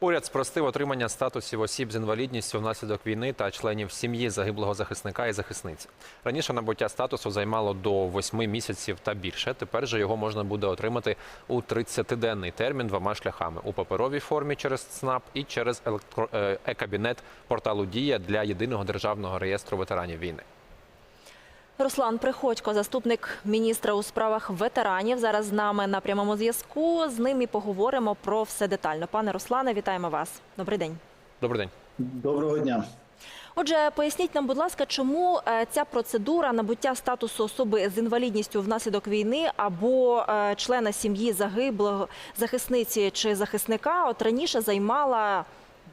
Уряд спростив отримання статусів осіб з інвалідністю внаслідок війни та членів сім'ї загиблого захисника і захисниці. Раніше набуття статусу займало до 8 місяців та більше. Тепер же його можна буде отримати у 30-денний термін двома шляхами у паперовій формі через ЦНАП і через е, е-кабінет порталу Дія для єдиного державного реєстру ветеранів війни. Руслан Приходько, заступник міністра у справах ветеранів, зараз з нами на прямому зв'язку. З ним і поговоримо про все детально. Пане Руслане, вітаємо вас. Добрий день. Добрий день. Доброго дня. Отже, поясніть нам, будь ласка, чому е, ця процедура набуття статусу особи з інвалідністю внаслідок війни або е, члена сім'ї загиблого захисниці чи захисника от раніше займала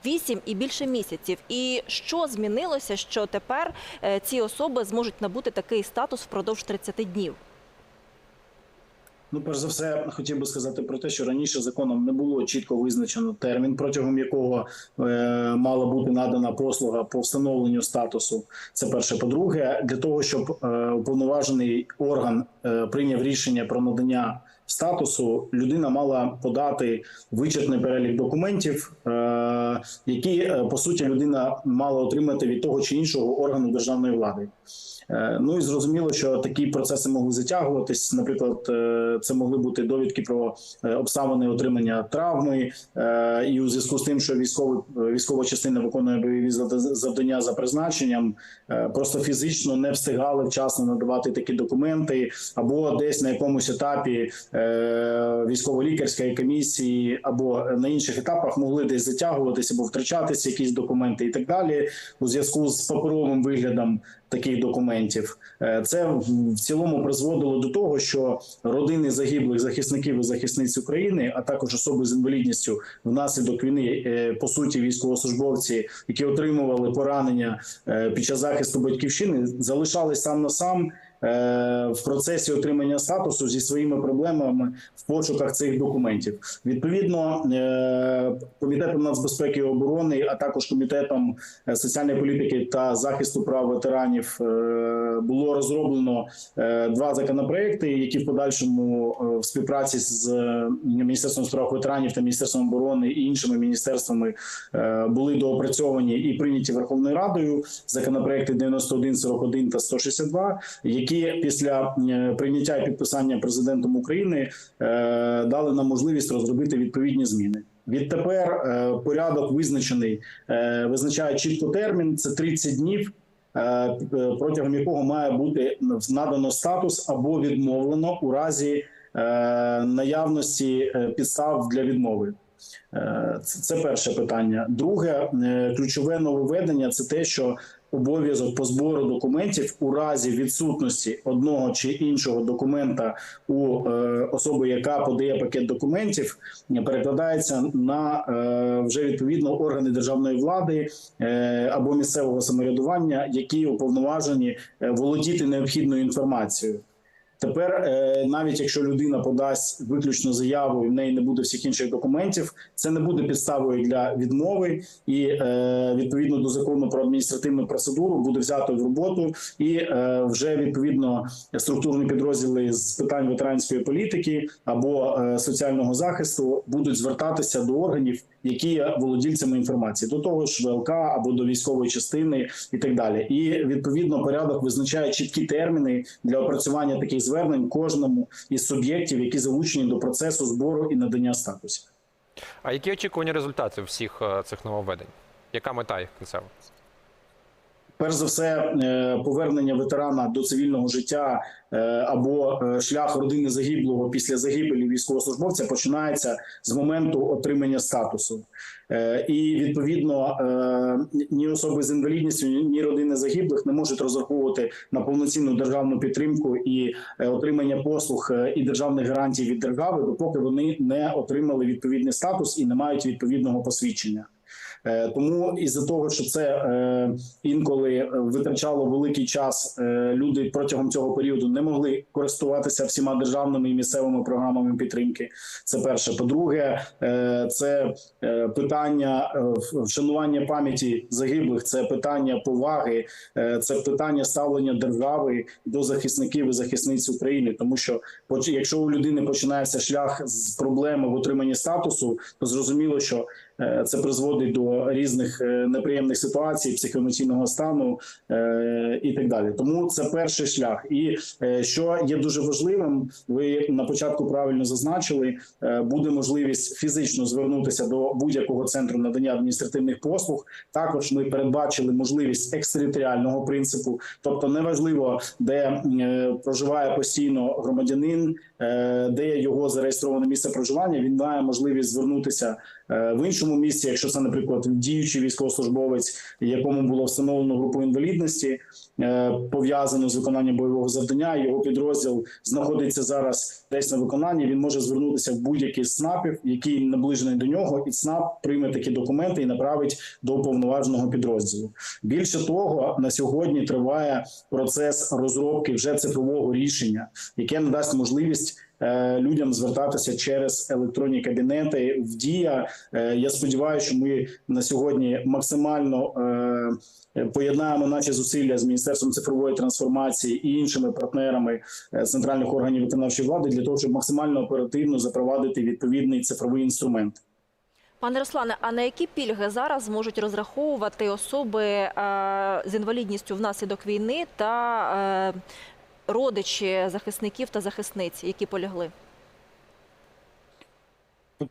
8 і більше місяців. І що змінилося, що тепер е, ці особи зможуть набути такий статус впродовж 30 днів? Ну, перш за все, хотів би сказати про те, що раніше законом не було чітко визначено термін, протягом якого е, мала бути надана послуга по встановленню статусу. Це перше. По-друге, для того, щоб е, уповноважений орган е, прийняв рішення про надання статусу, людина мала подати вичерпний перелік документів, е, які е, по суті людина мала отримати від того чи іншого органу державної влади. Е, Ну і зрозуміло, що такі процеси могли затягуватись. Наприклад, це могли бути довідки про обставини отримання травми, і у зв'язку з тим, що військовий військова частина виконує бойові завдання за призначенням, просто фізично не встигали вчасно надавати такі документи, або десь на якомусь етапі військово-лікарської комісії, або на інших етапах могли десь затягуватися або втрачатися якісь документи і так далі, у зв'язку з паперовим виглядом таких документів. Е, Це в- цілому призводило до того, що родини загиблих захисників і захисниць України, а також особи з інвалідністю внаслідок війни, е, по суті, військовослужбовці, які отримували поранення е, під час захисту батьківщини, залишались сам на сам. Е, В процесі отримання статусу зі своїми проблемами в пошуках цих документів, відповідно, е, комітетом нацбезпеки і оборони, а також комітетом е, соціальної політики та захисту прав ветеранів було розроблено два законопроекти, які в подальшому в співпраці з міністерством справ ветеранів та міністерством оборони і іншими міністерствами були доопрацьовані і прийняті Верховною Радою. Законопроекти 9141 та 162, які після е, прийняття і підписання президентом України е, дали нам можливість розробити відповідні зміни. Відтепер е, порядок визначений, визначає чітко термін. Це 30 днів, протягом якого має бути надано статус або відмовлено у разі наявності підстав для відмови. Це перше питання. Друге, ключове нововведення це те, що обов'язок по збору документів у разі відсутності одного чи іншого документа у е, особи, яка подає пакет документів, перекладається на е, вже відповідно органи державної влади е, або місцевого самоврядування, які уповноважені володіти необхідною інформацією. Тепер, е, навіть якщо людина подасть виключно заяву і в неї не буде всіх інших документів, це не буде підставою для відмови, і е, відповідно до закону про адміністративну процедуру буде взято в роботу, і е, вже відповідно структурні підрозділи з питань ветеранської політики або соціального захисту будуть звертатися до органів, які є володільцями інформації, до того ж ВЛК або до військової частини і так далі. І відповідно порядок визначає чіткі терміни для опрацювання таких звернень кожному із суб'єктів, які залучені до процесу збору і надання статусів. А які очікувані результати всіх е, цих нововведень? Яка мета їх кінцева? Перш за все, е, повернення ветерана до цивільного життя е, або е, шлях родини загиблого після загибелі військовослужбовця починається з моменту отримання статусу. І відповідно ні особи з інвалідністю, ні- родини загиблих не можуть розраховувати на повноцінну державну підтримку і отримання послуг і державних гарантій від держави, допоки вони не отримали відповідний статус і не мають відповідного посвідчення. Е, Тому із-за того, що це е, інколи витрачало великий час, е, люди протягом цього періоду не могли користуватися всіма державними і місцевими програмами підтримки. Це перше. По-друге, це питання вшанування пам'яті загиблих, це питання поваги, це питання ставлення держави до захисників і захисниць України. Тому що, якщо у людини починається шлях з проблеми в отриманні статусу, то зрозуміло, що це призводить до різних е, неприємних ситуацій, психоемоційного стану е, і так далі. Тому це перший шлях. І е, що є дуже важливим, ви на початку правильно зазначили, е, буде можливість фізично звернутися до будь-якого центру надання адміністративних послуг. Також ми передбачили можливість екстериторіального принципу, тобто неважливо, де е, проживає постійно громадянин, е, де його зареєстроване місце проживання. Він має можливість звернутися е, в іншому місці, якщо це, наприклад, діючий військовослужбовець, якому було встановлено групу інвалідності, е, пов'язану з виконанням бойового завдання. Його підрозділ знаходиться зараз десь на виконанні. Він може звернутися в будь-який з ЦНАПів, який наближений до нього, і ЦНАП прийме такі документи і направить до уповноваженого підрозділу. Більше того, на сьогодні триває процес розробки вже цифрового рішення, яке надасть можливість. Е, Людям звертатися через електронні кабінети в дія. Е, Я сподіваюся, що ми на сьогодні максимально е, поєднаємо наші зусилля з міністерством цифрової трансформації і іншими партнерами центральних органів виконавчої влади для того, щоб максимально оперативно запровадити відповідний цифровий інструмент. Пане Руслане, а на які пільги зараз зможуть розраховувати особи з інвалідністю внаслідок війни та родичі захисників та захисниць, які полягли?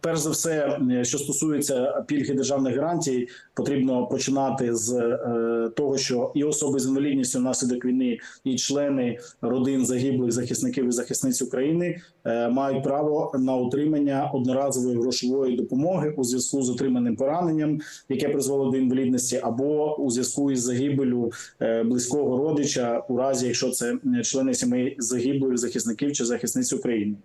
Перш за все, е, що стосується пільги державних гарантій, потрібно починати з е, того, що і особи з інвалідністю внаслідок війни, і члени родин загиблих захисників і захисниць України е, мають право на отримання одноразової грошової допомоги у зв'язку з отриманим пораненням, яке призвело до інвалідності, або у зв'язку із загибелю близького родича, у разі якщо це члени сімей загиблих захисників чи захисниць України.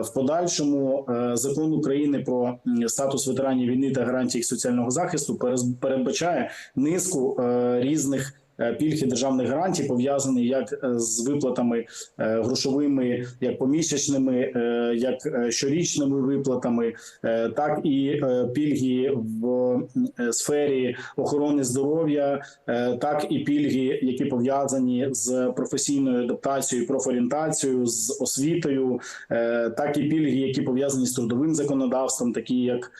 В подальшому е, закон України про статус ветеранів війни та гарантії їх соціального захисту передбачає низку е, різних. Е, Пільг державних гарантій пов'язані як е, з виплатами е, грошовими, як помісячними, як щорічними виплатами, так і пільги в сфері охорони здоров'я, так і пільги, які пов'язані з професійною адаптацією, профорієнтацією, з освітою, так і пільги, які пов'язані з трудовим законодавством, такі як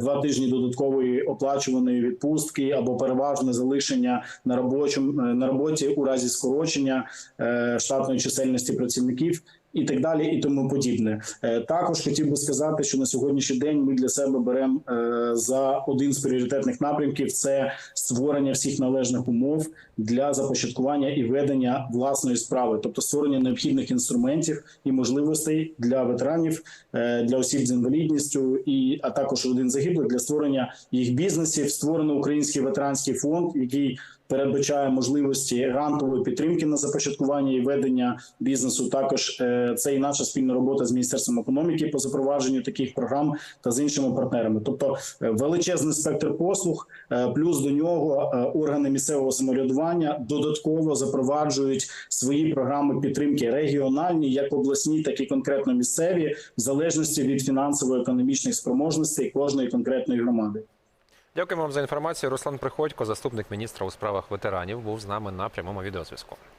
два тижні додаткової оплачуваної відпустки або переважне залишення на робочому на роботі у разі скорочення е, штатної чисельності працівників. І так далі, і тому подібне. Е, Також хотів би сказати, що на сьогоднішній день ми для себе беремо е, за один з пріоритетних напрямків це створення всіх належних умов для започаткування і ведення власної справи, тобто створення необхідних інструментів і можливостей для ветеранів, е, для осіб з інвалідністю, і а також родин загиблих для створення їх бізнесів. Створено український ветеранський фонд, який передбачає можливості грантової підтримки на започаткування і ведення бізнесу. Також е, це і наша спільна робота з міністерством економіки по запровадженню таких програм та з іншими партнерами. Тобто е, величезний спектр послуг, е, плюс до нього органи місцевого самоврядування додатково запроваджують свої програми підтримки регіональні, як обласні, так і конкретно місцеві, в залежності від фінансово-економічних спроможностей кожної конкретної громади. Дякуємо вам за інформацію. Руслан Приходько, заступник міністра у справах ветеранів, був з нами на прямому відеозв'язку.